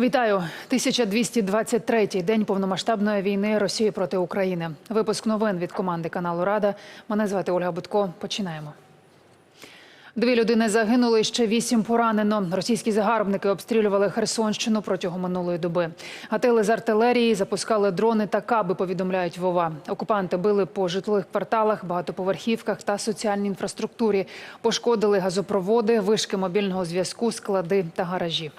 Вітаю 1223-й день повномасштабної війни Росії проти України. Випуск новин від команди каналу Рада. Мене звати Ольга Будко. Починаємо. Дві людини загинули, ще вісім поранено. Російські загарбники обстрілювали Херсонщину протягом минулої доби. Гатили з артилерії, запускали дрони та каби. Повідомляють Вова. Окупанти били по житлових кварталах, багатоповерхівках та соціальній інфраструктурі. Пошкодили газопроводи, вишки мобільного зв'язку, склади та гаражі.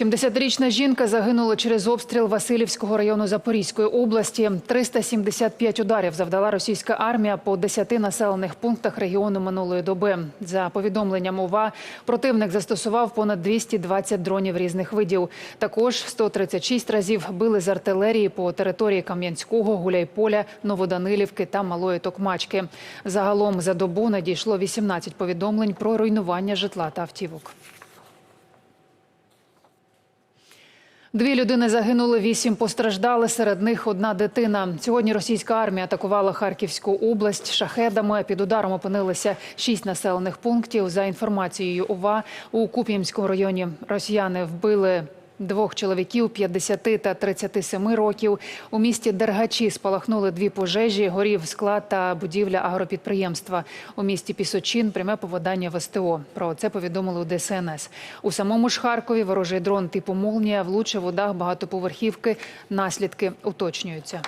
70-річна жінка загинула через обстріл Васильівського району Запорізької області. 375 ударів завдала російська армія по 10 населених пунктах регіону минулої доби. За повідомленням ОВА, противник застосував понад 220 дронів різних видів. Також 136 разів били з артилерії по території Кам'янського, Гуляйполя, Новоданилівки та Малої Токмачки. Загалом за добу надійшло 18 повідомлень про руйнування житла та автівок. Дві людини загинули, вісім постраждали. Серед них одна дитина. Сьогодні російська армія атакувала Харківську область шахедами. Під ударом опинилися шість населених пунктів. За інформацією УВА у Куп'ємському районі росіяни вбили. Двох чоловіків 50 та 37 років у місті Дергачі спалахнули дві пожежі. Горів склад та будівля агропідприємства. У місті Пісочин пряме поводання в СТО. Про це повідомили у ДСНС. У самому ж Харкові ворожий дрон типу «Молнія» влучив у дах багатоповерхівки. Наслідки уточнюються.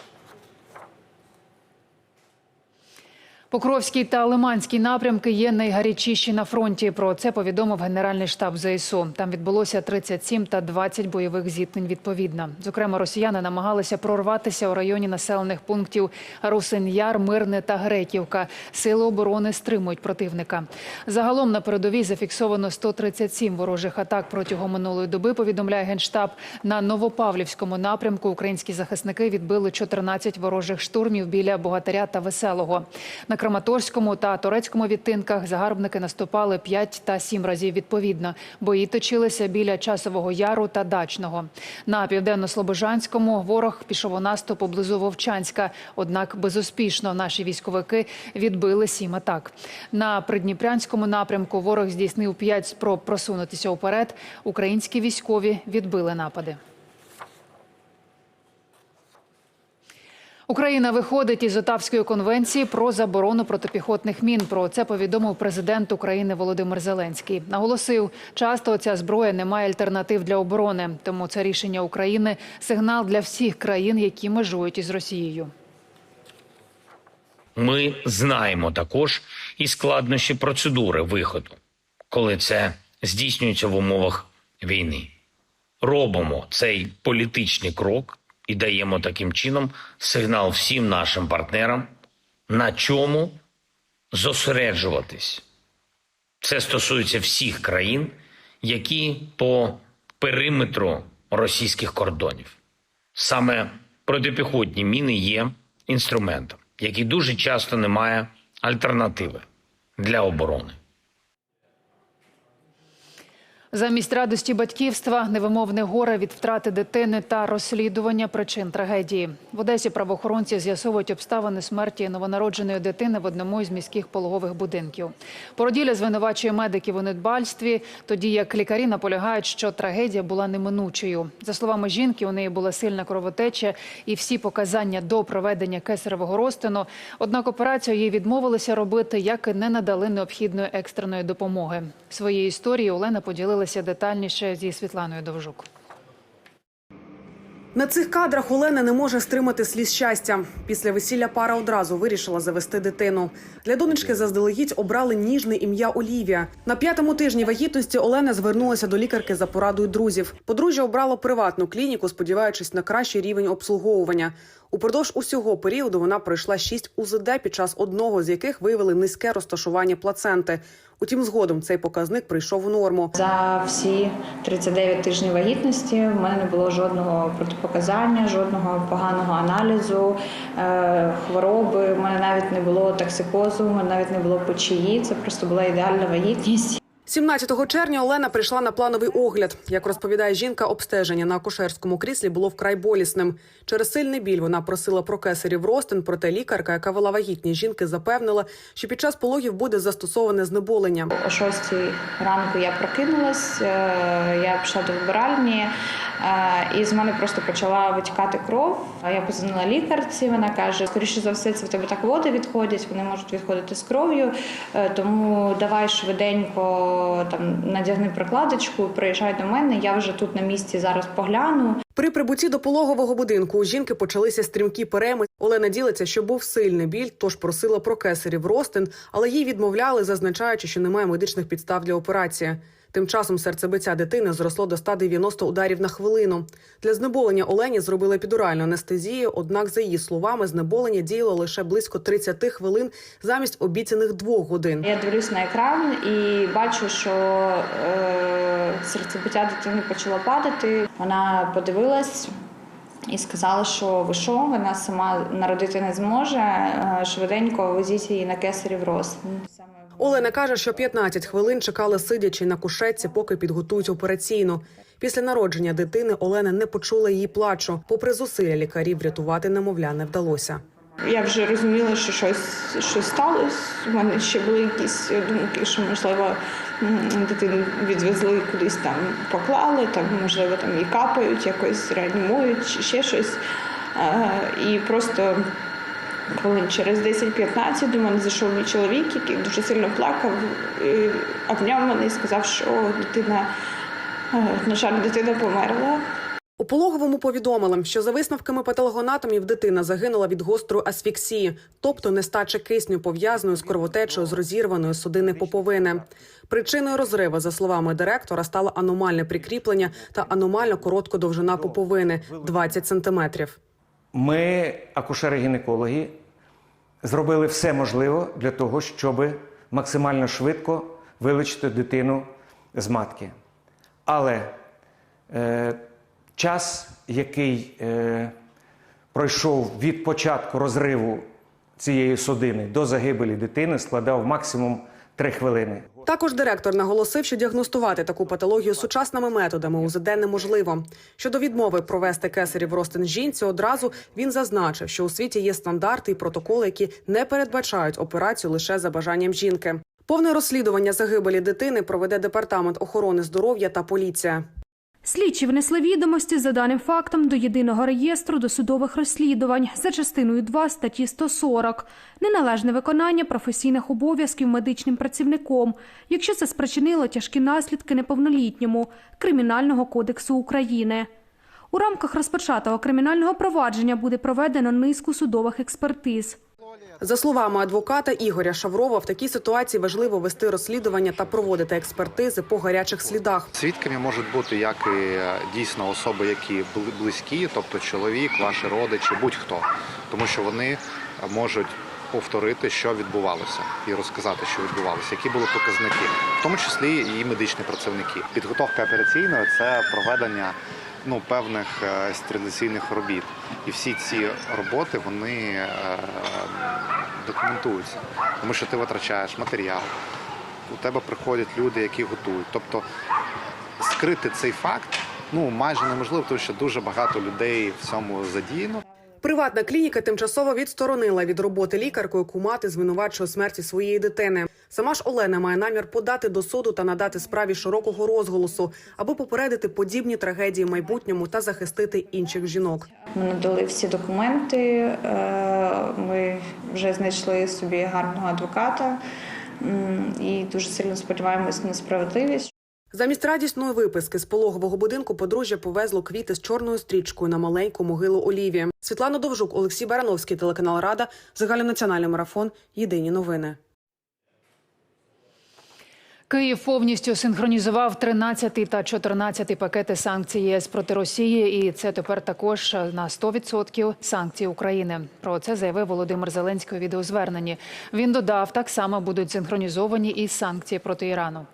Покровський та Лиманський напрямки є найгарячіші на фронті. Про це повідомив Генеральний штаб ЗСУ. Там відбулося 37 та 20 бойових зіткнень відповідно. Зокрема, росіяни намагалися прорватися у районі населених пунктів Русин-Яр, Мирне та Греківка. Сили оборони стримують противника. Загалом на передовій зафіксовано 137 ворожих атак протягом минулої доби. Повідомляє генштаб на Новопавлівському напрямку. Українські захисники відбили 14 ворожих штурмів біля Богатиря та Веселого. На Краматорському та Турецькому відтинках загарбники наступали 5 та 7 разів відповідно. Бої точилися біля Часового Яру та Дачного. На південно-слобожанському ворог пішов у наступ поблизу Вовчанська. Однак безуспішно наші військовики відбили сім атак. На придніпрянському напрямку ворог здійснив 5 спроб просунутися уперед. Українські військові відбили напади. Україна виходить із Отавської конвенції про заборону протипіхотних мін. Про це повідомив президент України Володимир Зеленський. Наголосив, часто ця зброя не має альтернатив для оборони. Тому це рішення України сигнал для всіх країн, які межують із Росією. Ми знаємо також і складнощі процедури виходу, коли це здійснюється в умовах війни. Робимо цей політичний крок і даємо таким чином сигнал всім нашим партнерам, на чому зосереджуватись. Це стосується всіх країн, які по периметру російських кордонів. Саме протипіхотні міни є інструментом, який дуже часто не має альтернативи для оборони. Замість радості батьківства, невимовне горе від втрати дитини та розслідування причин трагедії. В Одесі правоохоронці з'ясовують обставини смерті новонародженої дитини в одному із міських пологових будинків. Породілля звинувачує медиків у недбальстві, тоді як лікарі наполягають, що трагедія була неминучою. За словами жінки, у неї була сильна кровотеча і всі показання до проведення кесаревого розтину. Однак операцію їй відмовилися робити, як і не надали необхідної екстреної допомоги. Своєю історією Олена поділилася детальніше зі Світланою Довжук. На цих кадрах Олена не може стримати сліз щастя. Після весілля пара одразу вирішила завести дитину. Для донечки заздалегідь обрали ніжне ім'я Олівія. На п'ятому тижні вагітності Олена звернулася до лікарки за порадою друзів. Подружжя обрало приватну клініку, сподіваючись на кращий рівень обслуговування. Упродовж усього періоду вона пройшла шість УЗД, під час одного з яких виявили низьке розташування плаценти. Утім, згодом цей показник прийшов у норму. За всі 39 тижнів вагітності в мене не було жодного протипоказання, жодного поганого аналізу, е, хвороби. У мене навіть не було токсикозу, у мене навіть не було печії. Це просто була ідеальна вагітність. 17 червня Олена прийшла на плановий огляд. Як розповідає жінка, обстеження на акушерському кріслі було вкрай болісним. Через сильний біль вона просила про кесарів ростин, проте лікарка, яка вела вагітні жінки, запевнила, що під час пологів буде застосоване знеболення. О 6 ранку я прокинулась, е, я пішла до вбиральні, е, і з мене просто почала витікати кров. Я позвонила лікарці. Вона каже: скоріше за все, це в тебе так води відходять, вони можуть відходити з кров'ю. е, Тому давай швиденько там надягни прокладочку, приїжджай до мене. Я вже тут на місці зараз погляну. При прибутті до пологового будинку у жінки почалися стрімкі переми. Олена ділиться, що був сильний біль, тож просила про кесарів ростин, але їй відмовляли, зазначаючи, що немає медичних підстав для операції. Тим часом серцебиття дитини зросло до 190 ударів на хвилину. Для знеболення Олені зробили епідуральну анестезію, однак, за її словами, знеболення діяло лише близько 30 хвилин замість обіцяних двох годин. Я дивлюсь на екран і бачу, що е, серцебиття дитини почало падати. Вона подивилась і сказала, що ви що, вона сама народити не зможе. е, Швиденько везіть її на кесарів рост. Олена каже, що 15 хвилин чекали сидячи на кушетці, поки підготують операційну. Після народження дитини Олена не почула її плачу. Попри зусилля лікарів, врятувати немовля не вдалося. Я вже розуміла, що щось, щось сталося. У мене ще були якісь думки, що можливо дитину відвезли кудись там, поклали, там можливо там її капають, якось реанімують, чи ще щось. Е, І просто хвилин через 10-15 до мене зайшов мій чоловік, який дуже сильно плакав, обняв мене і сказав, що дитина, е, на жаль, дитина померла. У пологовому повідомили, що за висновками патологоанатомів дитина загинула від гострої асфіксії, тобто нестачі кисню пов'язаною з кровотечею з розірваної судини поповини. Причиною розриву, за словами директора, стало аномальне прикріплення та аномально коротка довжина поповини 20 сантиметрів. Ми, акушери-гінекологи, зробили все можливе для того, щоб максимально швидко вилучити дитину з матки. Але е, час, який е, пройшов від початку розриву цієї судини до загибелі дитини, складав максимум 3 хвилини. Також директор наголосив, що діагностувати таку патологію сучасними методами УЗД неможливо. Щодо відмови провести кесарів ростин жінці, одразу він зазначив, що у світі є стандарти і протоколи, які не передбачають операцію лише за бажанням жінки. Повне розслідування загибелі дитини проведе департамент охорони здоров'я та поліція. Слідчі внесли відомості за даним фактом до єдиного реєстру досудових розслідувань за частиною 2 статті 140 неналежне виконання професійних обов'язків медичним працівником, якщо це спричинило тяжкі наслідки неповнолітньому Кримінального кодексу України. У рамках розпочатого кримінального провадження буде проведено низку судових експертиз. За словами адвоката Ігоря Шаврова, в такій ситуації важливо вести розслідування та проводити експертизи по гарячих слідах. Свідками можуть бути як і е, дійсно особи, які близькі, тобто чоловік, ваші родичі, будь-хто, тому що вони е, можуть повторити, що відбувалося, і розказати, що відбувалося, які були показники, в тому числі і медичні працівники. Підготовка операційної це проведення ну певних страдиційних робіт, і всі ці роботи вони е, документуються, тому що ти витрачаєш матеріал. У тебе приходять люди, які готують. Тобто скрити цей факт ну майже неможливо, тому що дуже багато людей в цьому задіяно. Приватна клініка тимчасово відсторонила від роботи лікарку, яку мати звинувачує смерті своєї дитини. Сама ж Олена має намір подати до суду та надати справі широкого розголосу, аби попередити подібні трагедії в майбутньому та захистити інших жінок. Ми надали всі документи. е, Ми вже знайшли собі гарного адвоката і дуже сильно сподіваємось на справедливість. Замість радісної виписки з пологового будинку подружжя повезло квіти з чорною стрічкою на маленьку могилу Олівії. Світлана Довжук, Олексій Барановський, телеканал Рада, загальнонаціональний марафон. Єдині новини. Київ повністю синхронізував 13 та 14 пакети санкцій ЄС проти Росії, і це тепер також на 100% санкцій України. Про це заявив Володимир Зеленський у відеозверненні. Він додав, так само будуть синхронізовані і санкції проти Ірану.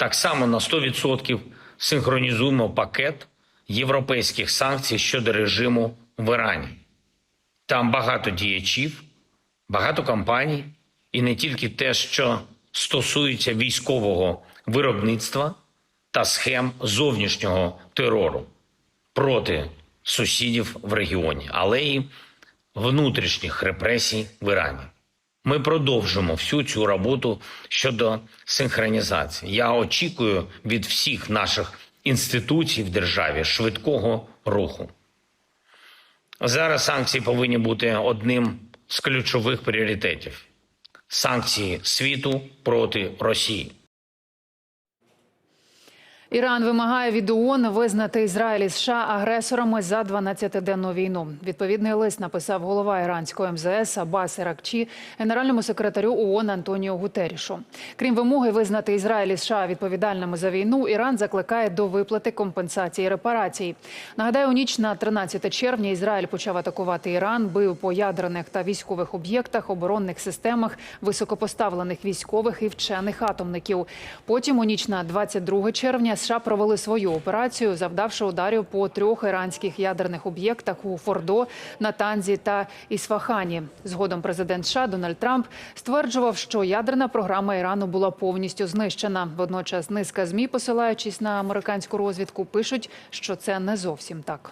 Так само на 100% синхронізуємо пакет європейських санкцій щодо режиму в Ірані. Там багато діячів, багато компаній, і не тільки те, що стосується військового виробництва та схем зовнішнього терору проти сусідів в регіоні, але й внутрішніх репресій в Ірані. Ми продовжимо всю цю роботу щодо синхронізації. Я очікую від всіх наших інституцій в державі швидкого руху. Зараз санкції повинні бути одним з ключових пріоритетів санкції світу проти Росії. Іран вимагає від ООН визнати Ізраїль і США агресорами за 12-денну війну. Відповідний лист написав голова іранського МЗС Аббас Іракчі генеральному секретарю ООН Антоніо Гутерішу. Крім вимоги визнати Ізраїль і США відповідальними за війну, Іран закликає до виплати компенсації репарацій. Нагадаю, у ніч на 13 червня Ізраїль почав атакувати Іран, бив по ядерних та військових об'єктах, оборонних системах, високопоставлених військових і вчених атомників. Потім у ніч на 22 червня США провели свою операцію, завдавши ударів по трьох іранських ядерних об'єктах у Фордо, Натанзі та Ісфахані. Згодом президент США Дональд Трамп стверджував, що ядерна програма Ірану була повністю знищена. Водночас низка змі, посилаючись на американську розвідку, пишуть, що це не зовсім так.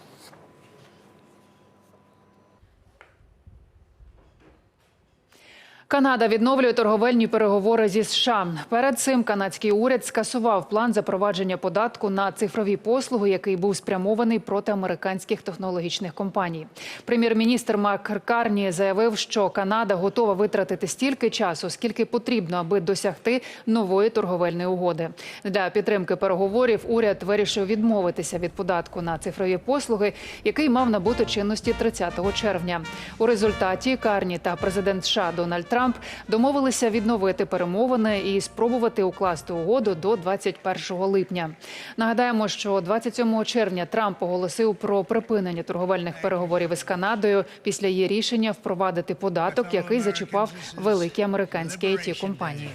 Канада відновлює торговельні переговори зі США. Перед цим канадський уряд скасував план запровадження податку на цифрові послуги, який був спрямований проти американських технологічних компаній. Прем'єр-міністр Мак Карні заявив, що Канада готова витратити стільки часу, скільки потрібно, аби досягти нової торговельної угоди. Для підтримки переговорів уряд вирішив відмовитися від податку на цифрові послуги, який мав набути чинності 30 червня. У результаті Карні та президент США Дональд Трамп домовилися відновити перемовини і спробувати укласти угоду до 21 липня. Нагадаємо, що 27 червня Трамп оголосив про припинення торговельних переговорів із Канадою після її рішення впровадити податок, який зачіпав великі американські it компанії.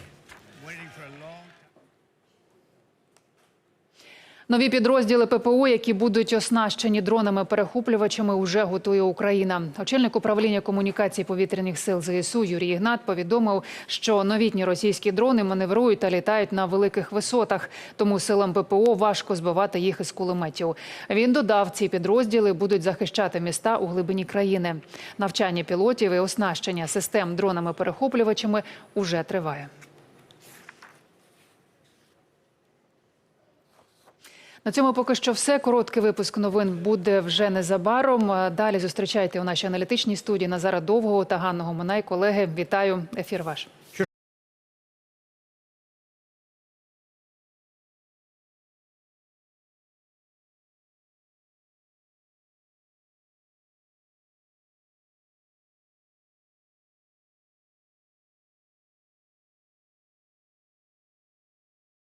Нові підрозділи ППО, які будуть оснащені дронами-перехоплювачами, уже готує Україна. Очільник управління комунікацій повітряних сил ЗСУ Юрій Ігнат повідомив, що новітні російські дрони маневрують та літають на великих висотах, тому силам ППО важко збивати їх із кулеметів. Він додав, ці підрозділи будуть захищати міста у глибині країни. Навчання пілотів і оснащення систем дронами-перехоплювачами уже триває. На цьому поки що все. Короткий випуск новин буде вже незабаром. Далі зустрічайте у нашій аналітичній студії Назара Довгого та Ганного Монай. Колеги, вітаю. Ефір ваш.